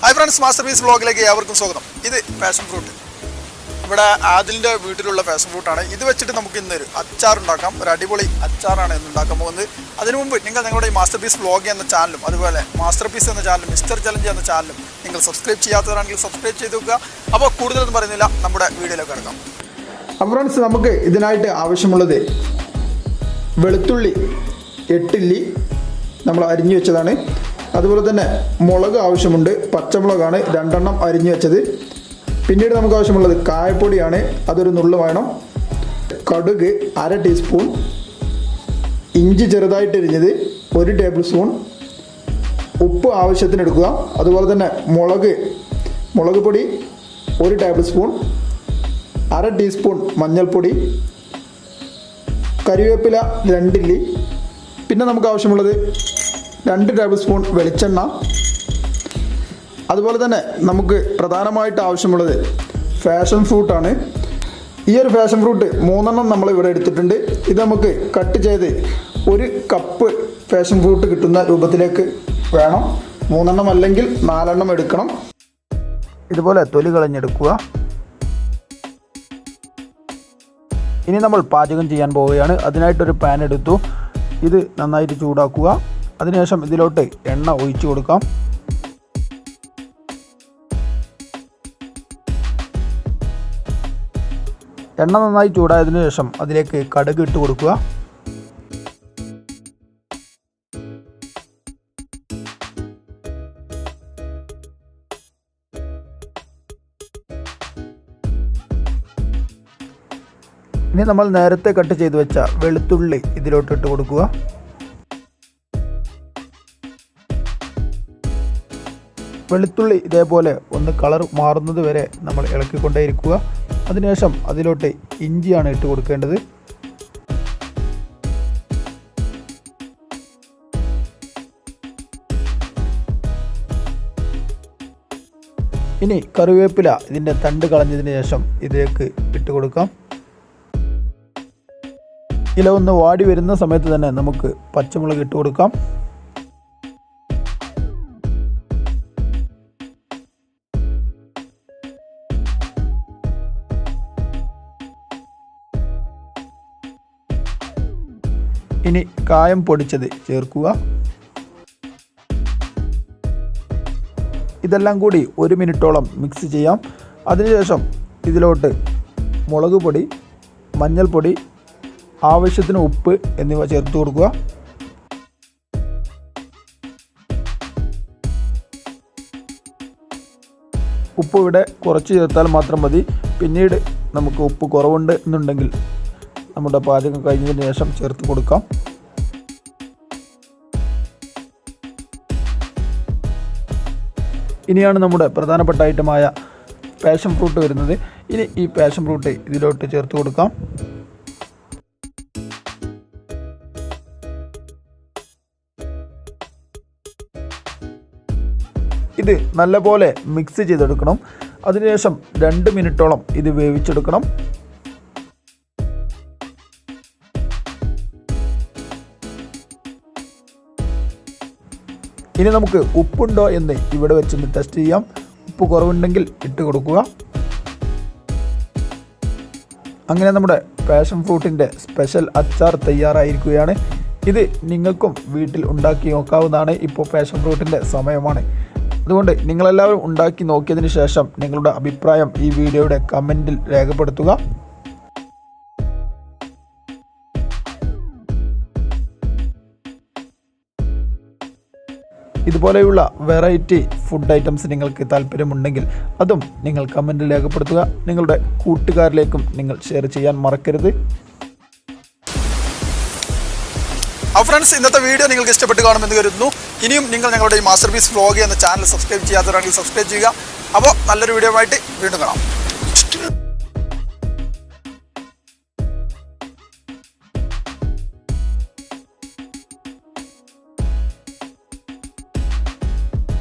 Hi friends master piece വ്ളോഗിലേക്ക് ഏവർക്കും സ്വാഗതം. ഇത് പാഷൻ ഫ്രൂട്ട്. ഇവിടെ ആദിലിന്റെ വീട്ടിലുള്ള പാഷൻ ഫ്രൂട്ടാണ്. ഇത് വെച്ചിട്ട് നമുക്ക് ഇന്നൊരു അച്ചാർ ഉണ്ടാക്കാം. ഒരു അടിപൊളി അച്ചാറാണ് ഇന്ന് ഉണ്ടാക്കാൻ പോകുന്നത്. അതിനു മുമ്പ് നിങ്ങൾ ഞങ്ങളുടെ ഈ മാസ്റ്റർ പീസ് വ്ളോഗ് എന്ന ചാനലും അതുപോലെ മാസ്റ്റർ പീസ് എന്ന ചാനലും മിസ്റ്റർ ചലഞ്ച് എന്ന ചാനലും നിങ്ങൾ സബ്സ്ക്രൈബ് ചെയ്യാത്തവരാണെങ്കിൽ സബ്സ്ക്രൈബ് ചെയ്ത് വെക്കുക. അപ്പോൾ കൂടുതലൊന്നും പറയുന്നില്ല. നമ്മുടെ വീഡിയോയിലേക്ക് ഇറക്കാം അപ്പോൾ ഫ്രണ്ട്സ് നമുക്ക് ഇതിനായിട്ട് ആവശ്യമുള്ളത് വെളുത്തുള്ളി എട്ടില്ലി നമ്മൾ അരിഞ്ഞു വെച്ചതാണ്. അതുപോലെ തന്നെ മുളക് ആവശ്യമുണ്ട് പച്ചമുളകാണ് രണ്ടെണ്ണം അരിഞ്ഞു വെച്ചത്. പിന്നീട് നമുക്ക് ആവശ്യമുള്ളത് കായപ്പൊടിയാണ് അതൊരു നുള്ളു വേണം. കടുക് അര ടീസ്പൂൺ. ഇഞ്ചി ചെറുതായിട്ട് എരിഞ്ഞത് ഒരു ടേബിൾ സ്പൂൺ. ഉപ്പ് ആവശ്യത്തിന് എടുക്കുക. അതുപോലെ തന്നെ മുളക് മുളക് പൊടി ഒരു ടേബിൾ സ്പൂൺ. അര ടീസ്പൂൺ മഞ്ഞൾപ്പൊടി. കരിവേപ്പില രണ്ടില്ലി പിന്നെ നമുക്ക് ആവശ്യമുള്ളത് രണ്ട് ടേബിൾ സ്പൂൺ വെളിച്ചെണ്ണ. അതുപോലെ തന്നെ നമുക്ക് പ്രധാനമായിട്ട് ആവശ്യമുള്ളത് ഫാഷൻ ഫ്രൂട്ടാണ് ഈ ഒരു ഫാഷൻ ഫ്രൂട്ട് മൂന്നെണ്ണം നമ്മൾ ഇവിടെ എടുത്തിട്ടുണ്ട്. ഇത് നമുക്ക് കട്ട് ചെയ്ത് ഒരു കപ്പ് ഫാഷൻ ഫ്രൂട്ട് കിട്ടുന്ന രൂപത്തിലേക്ക് വേണം. മൂന്നെണ്ണം അല്ലെങ്കിൽ നാലെണ്ണം എടുക്കണം. ഇതുപോലെ തൊലി കളഞ്ഞെടുക്കുക. ഇനി നമ്മൾ പാചകം ചെയ്യാൻ പോവുകയാണ്. അതിനായിട്ടൊരു പാൻ എടുത്തു. ഇത് നന്നായിട്ട് ചൂടാക്കുക. അതിനുശേഷം ഇതിലോട്ട് എണ്ണ ഒഴിച്ചു കൊടുക്കാം. എണ്ണ നന്നായി ചൂടായതിനു ശേഷം അതിലേക്ക് കടുക് ഇട്ട് കൊടുക്കുക. ഇനി നമ്മൾ നേരത്തെ കട്ട് ചെയ്ത് വെച്ച വെളുത്തുള്ളി ഇതിലോട്ട് ഇട്ട് കൊടുക്കുക. വെളുത്തുള്ളി ഇതേപോലെ ഒന്ന് കളർ മാറുന്നത് വരെ നമ്മൾ ഇളക്കിക്കൊണ്ടേയിരിക്കുക. അതിനുശേഷം അതിലോട്ട് ഇഞ്ചിയാണ് ഇട്ട് കൊടുക്കേണ്ടത്. ഇനി കറിവേപ്പില ഇതിന്റെ തണ്ട് കളഞ്ഞതിന് ശേഷം ഇതിലേക്ക് ഇട്ട് കൊടുക്കാം. ഇല ഒന്ന് വാടി വരുന്ന സമയത്ത് തന്നെ നമുക്ക് പച്ചമുളക് ഇട്ട് കൊടുക്കാം. ഇനി കായം പൊടിച്ചത് ചേർക്കുക. ഇതെല്ലാം കൂടി ഒരു മിനിറ്റോളം മിക്സ് ചെയ്യാം. അതിനുശേഷം ഇതിലോട്ട് മുളക് പൊടി മഞ്ഞൾപ്പൊടി ആവശ്യത്തിന് ഉപ്പ് എന്നിവ ചേർത്ത് കൊടുക്കുക. ഉപ്പ് ഇവിടെ കുറച്ച് ചേർത്താൽ മാത്രം മതി. പിന്നീട് നമുക്ക് ഉപ്പ് കുറവുണ്ട് എന്നുണ്ടെങ്കിൽ നമ്മുടെ പാചകം കഴിഞ്ഞതിന് ശേഷം ചേർത്ത് കൊടുക്കാം. ഇനിയാണ് നമ്മുടെ പ്രധാനപ്പെട്ട ഐറ്റമായ പാഷൻ ഫ്രൂട്ട് വരുന്നത്. ഇനി ഈ പാഷൻ ഫ്രൂട്ട് ഇതിലോട്ട് ചേർത്ത് കൊടുക്കാം. ഇത് നല്ലപോലെ മിക്സ് ചെയ്തെടുക്കണം. അതിനുശേഷം രണ്ട് മിനിറ്റോളം ഇത് വേവിച്ചെടുക്കണം. ഇനി നമുക്ക് ഉപ്പുണ്ടോ എന്ന് ഇവിടെ വെച്ചൊന്ന് ടെസ്റ്റ് ചെയ്യാം. ഉപ്പ് കുറവുണ്ടെങ്കിൽ ഇട്ട് കൊടുക്കുക. അങ്ങനെ നമ്മുടെ പാഷൻ ഫ്രൂട്ടിന്റെ സ്പെഷ്യൽ അച്ചാർ തയ്യാറായിരിക്കുകയാണ്. ഇത് നിങ്ങൾക്കും വീട്ടിൽ ഉണ്ടാക്കി നോക്കാവുന്നതാണ്. ഇപ്പോൾ പാഷൻ ഫ്രൂട്ടിന്റെ സമയമാണ്. അതുകൊണ്ട് നിങ്ങളെല്ലാവരും ഉണ്ടാക്കി നോക്കിയതിന് ശേഷം നിങ്ങളുടെ അഭിപ്രായം ഈ വീഡിയോയുടെ കമന്റിൽ രേഖപ്പെടുത്തുക. ഇതുപോലെയുള്ള വെറൈറ്റി ഫുഡ് ഐറ്റംസ് നിങ്ങൾക്ക് താല്പര്യമുണ്ടെങ്കിൽ അതും നിങ്ങൾ കമന്റിൽ രേഖപ്പെടുത്തുക. നിങ്ങളുടെ കൂട്ടുകാരിലേക്കും നിങ്ങൾ ഷെയർ ചെയ്യാൻ മറക്കരുത്. അപ്പോൾ ഫ്രണ്ട്സ് ഇന്നത്തെ വീഡിയോ നിങ്ങൾക്ക് ഇഷ്ടപ്പെട്ട് കാണുമെന്ന് കരുതുന്നു. ഇനിയും നിങ്ങൾ ഞങ്ങളുടെ ഈ മാസ്റ്റർ പീസ് വ്ളോഗ് എന്ന ചാനൽ സബ്സ്ക്രൈബ് ചെയ്യാത്തവരാണെങ്കിൽ സബ്സ്ക്രൈബ് ചെയ്യുക. അപ്പോൾ നല്ലൊരു വീഡിയോ ആയിട്ട് വീണ്ടും കാണാം.